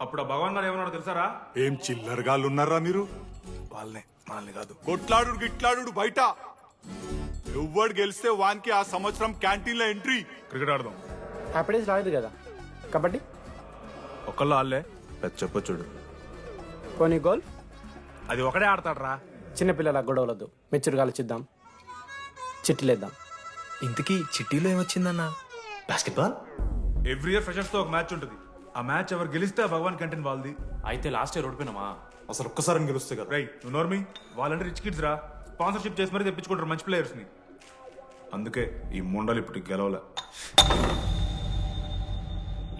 అప్పుడు ఆ భగవాన్ గారు ఏమన్నాడు తెలుసారా? ఏం చిల్లరగాళ్ళు ఉన్నారా మీరు? వాళ్ళనే వాళ్ళని కాదు. కొట్లాడు గిట్లాడు బయట. ఎవ్వడు గెలిస్తే వానికి ఆ సంవత్సరం క్యాంటీన్లో ఎంట్రీ. క్రికెట్ ఆడదాం. హ్యాపీ డేస్ రాలేదు కదా? కబడ్డీ? ఒకళ్ళు వాళ్ళే పెద్ద చెప్పొచ్చుడు పోనీ గోల్? అది ఒకడే ఆడతాడు రా చిన్నపిల్లల గొడవలొద్దు. మెచ్యూర్గా ఆలోచిద్దాం చిట్టిలేద్దాం. ఇంతకీ చిట్టీలో ఏమొచ్చిందన్న? బాస్కెట్బాల్? ఎవ్రీ ఇయర్ ఫ్రెషర్స్తో ఒక మ్యాచ్ ఉంటుంది. ఆ మ్యాచ్ ఎవరు గెలిస్తే ఆ భగవాన్ కంటెంట్ వాళ్ళది. అయితే లాస్ట్ ఇయర్ ఓడిపోయినామా? అసలు ఒక్కసారి గెలుస్తే కదా. రై నువ్వు నోర్మి వాళ్ళంటే రిచ్ కిడ్స్ రా. స్పాన్సర్షిప్ చేసి మరీ తెప్పించుకుంటారు మంచి ప్లేయర్స్ని. అందుకే ఈ ముండలు ఇప్పుడు గెలవలే.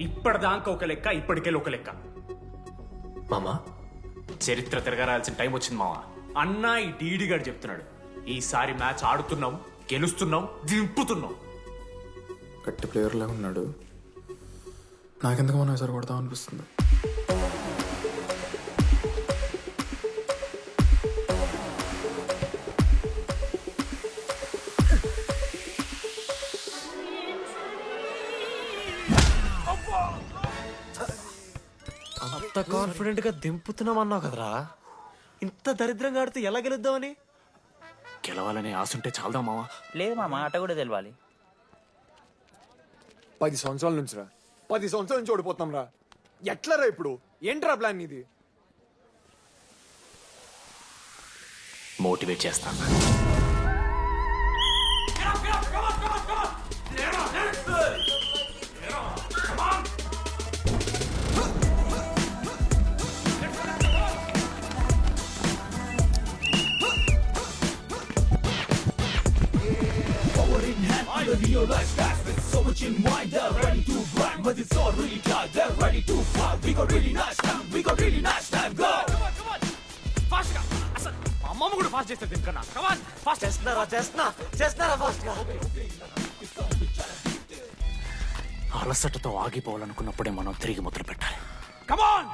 ఇప్పటిదాకా ఒక లెక్క ఇప్పటికెళ్ళి ఒక లెక్క. మామా? చరిత్ర తిరగరాల్సిన టైం వచ్చింది మావా. అన్నా ఈ డీడీ గారు చెప్తున్నాడు. ఈసారి మ్యాచ్ ఆడుతున్నాం గెలుస్తున్నాం దింపుతున్నాం. గట్టి ప్లేయర్లా ఉన్నాడు. నాకెందుకు మనం ఎసరు కొడతాం అనిపిస్తుంది. అంత కాన్ఫిడెంట్గా దింపుతున్నాం అన్నావు కదరా. ఇంత దరిద్రంగా ఆడితే ఎలా గెలుద్దామని? గెలవాలనే ఆశ ఉంటే చాలదా మావా లేదు మామ ఆట కూడా తెలవాలి. పది సంవత్సరాల నుంచి రా పది సంవత్సరాల నుంచి ఓడిపోతాం రా ఎట్లరా ఇప్పుడు? ఏంట్రా ప్లాన్ ఇది మోటివేట్ చేస్తాను అమ్మమ్మ కూడా ఫాస్ట్ చేస్తారు దీనికన్నా కమాన్ ఫాస్ట్ చేస్తున్నారా చేస్తున్నా? చేస్తున్నారా ఫాస్ట్గా? అలసటతో ఆగిపోవాలనుకున్నప్పుడే మనం తిరిగి మొదలు పెట్టాలి. కమాన్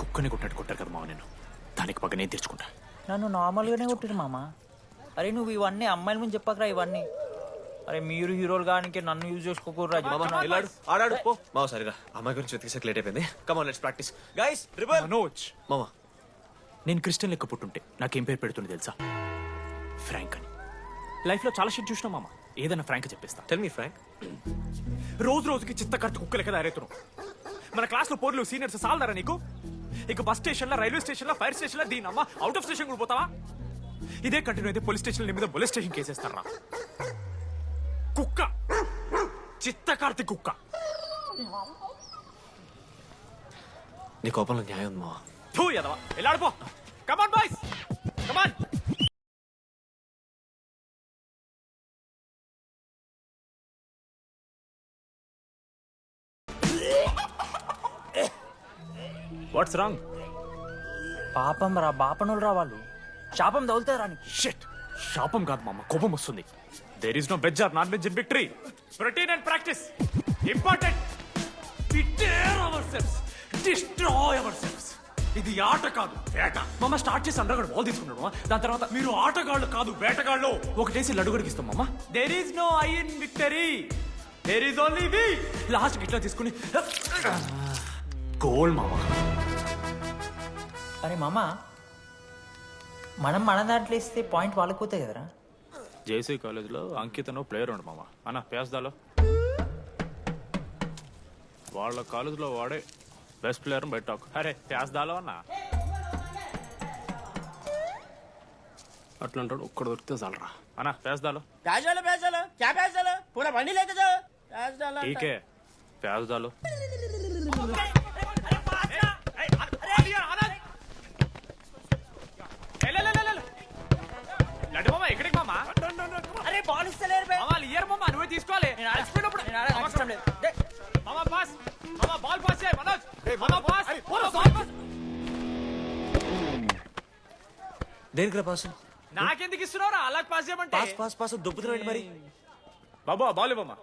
కుక్కని కొట్టాడు కొట్టారు కదా మావ నేను దానికి పగ నేను తెచ్చుకుంటా? నన్ను నార్మల్గానే కొట్టిరు మామ. అరే నువ్వు ఇవన్నీ అమ్మాయిల ముందు చెప్పకరా ఇవన్నీ? అరే మీరు హీరోలు కానీ నన్ను యూజ్ చేసుకోకూడరా వెళ్ళాడు ఆడాడు పో. మావ సరిగా. అమ్మాయి గురించి లేట్ అయిపోయింది. Come on let's practice guys rebel. Manoj. మామా. నేను క్రిస్టియన్ లెక్క పుట్టుంటే నాకేం పేరు పెడుతుంది తెలుసా? ఫ్రాంక్ అని. లైఫ్లో చాలా షిట్ చూసినా మామ. ఏదైనా ఫ్రాంక్ చెప్పేస్తా. టెల్ మీ ఫ్రాంక్ రోజు రోజుకి చిత్త కట్టు కుక్క లెక్క తయారవుతున్నావు. మన క్లాస్లో పోర్లు సీనియర్స్ సాలదారా నీకు? ఇక బస్ స్టేషన్లో రైల్వే స్టేషన్లో ఫైర్ స్టేషన్లో దీని అమ్మ అవుట్ ఆఫ్ స్టేషన్ కూడా పోతావా? ఇదే కంటిన్యూ అయితే పోలీస్ స్టేషన్ మీద పోలీస్ స్టేషన్ కేసేస్తారా కుక్క. చిత్త కార్తి కుక్క. నీ కోపంలో న్యాయం ఉంది మావా. థూ ఎదవా వెళ్ళాడిపో. Come on boys come on what's wrong పాపం రా బాపనులు రా వాళ్ళు. శాపం తగులుతుంది రాని షిట్ శాపం కాదు మామ. కోపం వస్తుంది. There is no veg or non veg in victory protein and practice important prepare our cells destroy our cells ఇది ఆట కాదు వేట. మమ్మ స్టార్ట్ చేసి అండర్ బాల్ తీసుకున్నాడు దాని తర్వాత మీరు ఆటగాళ్ళు కాదు వేటగాళ్ళు. ఒకటేసి లడుగడికి ఇస్తాం మమ్మ there is no I in victory there is only we last ఇట్లా తీసుకుని గోల్ మామ. అరే మామ మనం మన దాంట్లో ఇస్తే పాయింట్ వాళ్ళకి పోతాయి కదరా? జేసీ కాలేజ్లో అంకితను ప్లేయర్ ఉండు మామ. అన్న పేస్తాలో వాళ్ళ కాలేజ్లో వాడే బెస్ట్ ప్లేయర్ బయట అరే పేస్తాలో అన్న. అట్లా అంటాడు ఒక్కడ దొరికితే చాలరా. అన్న పేస్తాలో పేసాలు ప్యాజాలు క్యా ప్యాజాలు బండి లేక జాజాలు బే. బాల్ బే మామ మామ తీసుకోవాలి. నేను నేను లేదు. మామ పాస్ మామ బాల్ పాస్ చేయి మనోజ్. మామ పాస్ పాస్ పాస్ నాకెందుకు ఇస్తున్నావురా? అలా పాస్ చేయమంటే. పాస్ పాస్ పాస్ మరి. బాబు బాల్ ఇవ్వమ్మా.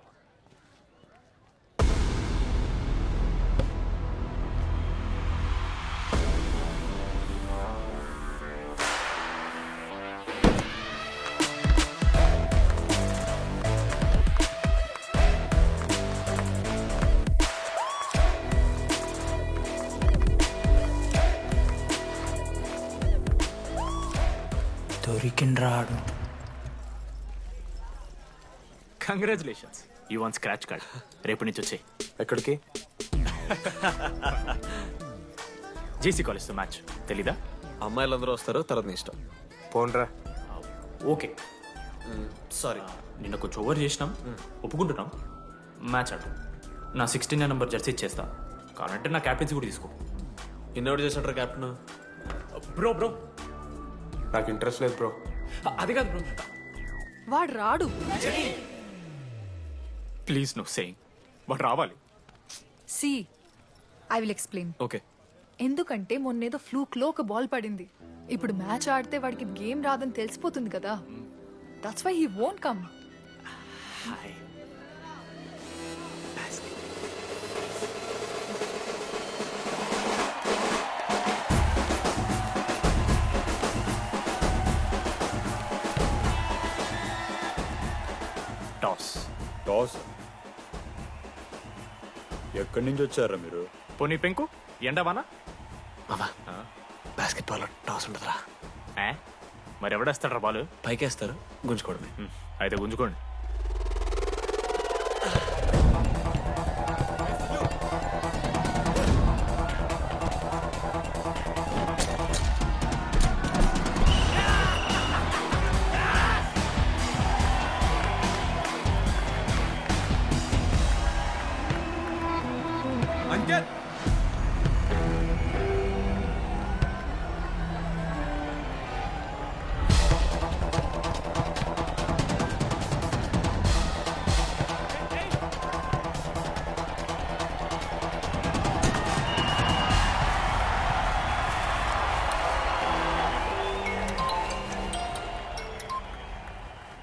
వీకెండ్ రాడు congratulations you won scratch card రేపు నుంచి వచ్చే ఎక్కడికి? జేసీ కాలేజ్తో మ్యాచ్ తెలీదా? అమ్మాయిలందరూ వస్తారు తర్వాత నీ ఇష్టం. పోన్రా. ఓకే. సారీ నిన్న కొంచెం ఓవర్ చేసినాం. ఒప్పుకుంటున్నాం. మ్యాచ్ ఆడు నా సిక్స్టీన్ నెంబర్ జెర్సీ ఇచ్చేస్తా. కావాలంటే నా క్యాప్టెన్సీ కూడా తీసుకో. ఇన్నోటి చేసినట్రా క్యాప్టెన్ బ్రో బ్రో నాకు ఇంట్రెస్ట్ లేదు బ్రో అది కాదు బ్రో వాడు రాడు. ప్లీజ్ నో సేయింగ్ బట్ రావాలి. See I will explain. Okay. ఎందుకంటే మొన్నేదో ఫ్లూక్లో ఒక బాల్ పడింది. ఇప్పుడు మ్యాచ్ ఆడితే వాడికి గేమ్ రాదని తెలిసిపోతుంది కదా. That's why he won't come toss ఎక్కడి నుంచి వచ్చారా మీరు? పోనీ పెంకు ఎండవానా మామా బాస్కెట్ బాల్ టాస్ ఉంటుందిరా. ఏ? మరి ఎవడేస్తాడ్రా బాలు? పైకేస్తారు గుంజుకోవడమే. అయితే గుంజుకోండి. అంకేత్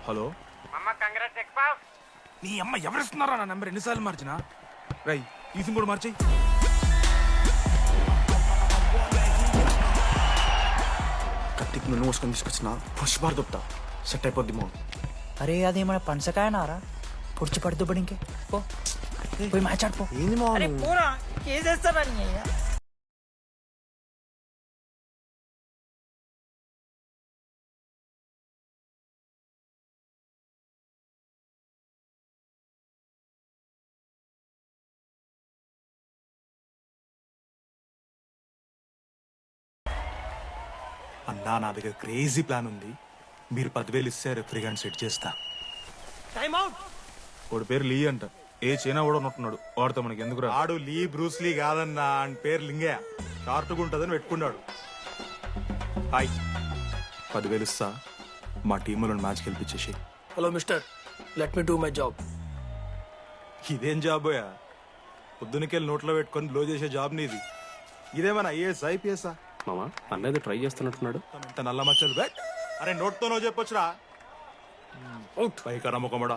హలో? నీ అమ్మ ఎవరిస్తున్నారా నా నెంబర్? ఎన్నిసార్లు మార్చినా? రై ఈ సిమ్ కూడా మార్చేయి. కత్తికి నూనె మోసుకొని తీసుకొచ్చిన పుష్ బార్ దొప్తా సెట్ అయిపోద్ది మో అరే అదేమైనా పనసకాయ నారా పొడిచి పడుతూ పడి ఇంకే పో పోయి మ్యాచ్ ఆడిపో ఏంది మా అరే పోరా. కేసేస్తారా అన్నా నా దగ్గర క్రేజీ ప్లాన్ ఉంది. మీరు పదివేలు ఇస్తే రెఫ్రీ గాని సెట్ చేస్తా. వాడి పేరు లీ అంట. ఏ చైనా కూడా ఉన్నట్టున్నాడు. వాడితో మనకి ఎందుకు రా? ఆడు లీ బ్రూస్ లీ కాదన్నా అని పేరు లింగే. షార్ట్గా ఉంటుందని పెట్టుకున్నాడు. హాయ్ పదివేలు ఇస్తా. మా టీంలో match గెలిపించేసి. Hello mister let me do my job ఇదేం జాబోయా పొద్దునకెళ్ళి నోట్లో పెట్టుకొని బ్లో చేసే జాబ్ నీది. ఇదేమన్నా ఐఏఎస్ ఐపీఎస్ మామా? అన్నది ట్రై చేస్తున్నట్టున్నాడు. ఇంత నల్ల మచ్చలు అరే నోట్తో నో చెప్పొచ్చురా పైకరా ముఖమడా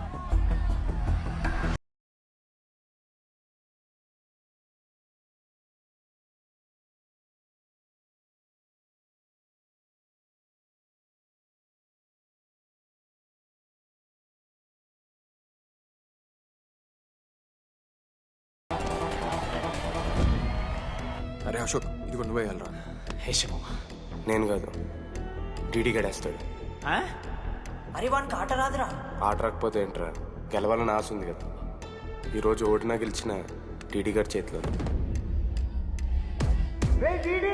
అరే అశోక్ ఇది కూడా నువ్వే వెళ్ళరా. హేష మామ నేను కాదు. డీడీ గడేస్తాడు. అరే వానికి ఆట రాదురా. ఆట రాకపోతే ఏంట్రా? గెలవాలని ఆశ ఉంది కదా. ఈరోజు ఓడినా గెలిచిన డీడీ గారి చేతిలో రే డీడీ